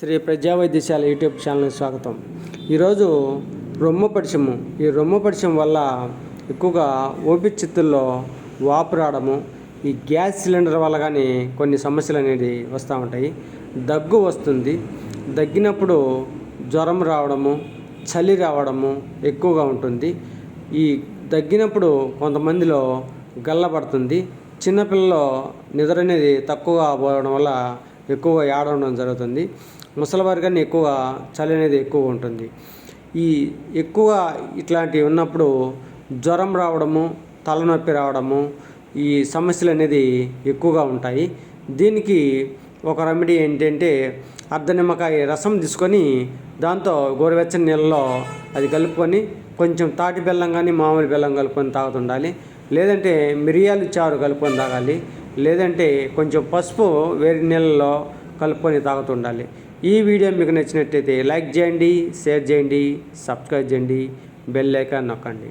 శ్రీ ప్రజా వైద్యశాల యూట్యూబ్ ఛానల్కి స్వాగతం. ఈరోజు రొమ్ము పరిచయము. ఈ రొమ్ము పరిచయం వల్ల ఎక్కువగా ఊపిరితిత్తుల్లో వాపు రావడము ఈ గ్యాస్ సిలిండర్ వల్ల కానీ కొన్ని సమస్యలు అనేది వస్తూ ఉంటాయి. దగ్గు వస్తుంది. దగ్గినప్పుడు జ్వరం రావడము చలి రావడము ఎక్కువగా ఉంటుంది. ఈ దగ్గినప్పుడు కొంతమందిలో గల్లబడుతుంది చిన్నపిల్లలో నిద్ర అనేది తక్కువగా పోవడం వల్ల ఎక్కువగా ఏడవడం జరుగుతుంది. ముసలివారి ఎక్కువ చలి అనేది ఎక్కువ ఉంటుంది. ఈ ఎక్కువ ఇట్లాంటివి ఉన్నప్పుడు జ్వరం రావడము తలనొప్పి రావడము ఈ సమస్యలు అనేది ఎక్కువగా ఉంటాయి. దీనికి ఒక రెమెడీ ఏంటంటే అర్ధ నిమ్మకాయ రసం తీసుకొని దాంతో గోరువెచ్చని నీళ్ళలో అది కలుపుకొని కొంచెం తాటి బెల్లం కానీ మామూలు బెల్లం కలుపుకొని తాగుతుండాలి. లేదంటే మిరియాలు చారు కలుపుకొని తాగాలి. లేదంటే కొంచెం పసుపు వేడి నీళ్ళలో కలుపుకొని తాగుతుండాలి. ఈ వీడియో మీకు నచ్చినట్టయితే లైక్ చేయండి షేర్ చేయండి సబ్స్క్రైబ్ చేయండి బెల్ ఐకాన్ నొక్కండి.